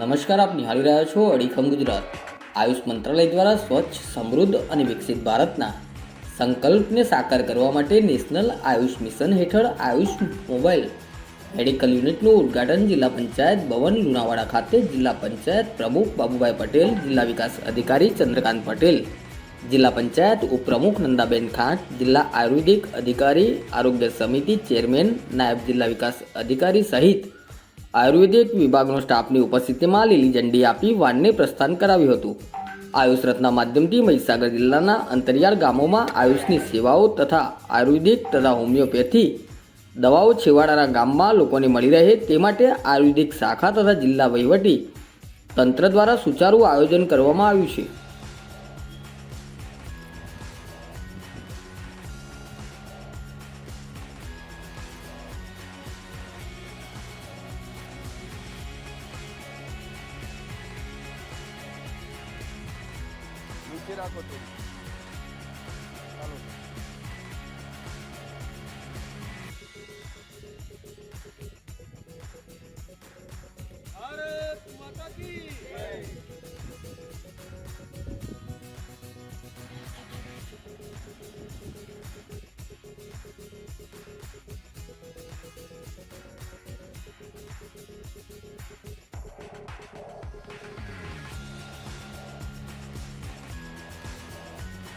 નમસ્કાર, આપ નિહાળી રહ્યા છો અડીખમ ગુજરાત. આયુષ મંત્રાલય દ્વારા સ્વચ્છ, સમૃદ્ધ અને વિકસિત ભારતના સંકલ્પને સાકાર કરવા માટે નેશનલ આયુષ મિશન હેઠળ આયુષ મોબાઈલ મેડિકલ યુનિટનું ઉદ્ઘાટન જિલ્લા પંચાયત ભવન, લુણાવાડા ખાતે જિલ્લા પંચાયત પ્રમુખ બાબુભાઈ પટેલ, જિલ્લા વિકાસ અધિકારી ચંદ્રકાંત પટેલ, જિલ્લા પંચાયત ઉપપ્રમુખ નંદાબેન ખાંટ, જિલ્લા આયુર્વેદિક અધિકારી આરોગ્ય સમિતિ ચેરમેન, નાયબ જિલ્લા વિકાસ અધિકારી સહિત આયુર્વેદિક વિભાગનો સ્ટાફની ઉપસ્થિતિમાં લીલી ઝંડી આપી વાનને પ્રસ્થાન કરાવ્યું હતું. આયુષ રથના માધ્યમથી મહીસાગર જિલ્લાના અંતરિયાળ ગામોમાં આયુષની સેવાઓ તથા આયુર્વેદિક તથા હોમિયોપેથી દવાઓ છેવાડાના ગામમાં લોકોને મળી રહે તે માટે આયુર્વેદિક શાખા તથા જિલ્લા વહીવટી તંત્ર દ્વારા સુચારુ આયોજન કરવામાં આવ્યું છે. નીચે રાખો તો ચાલો ભારત માતા કી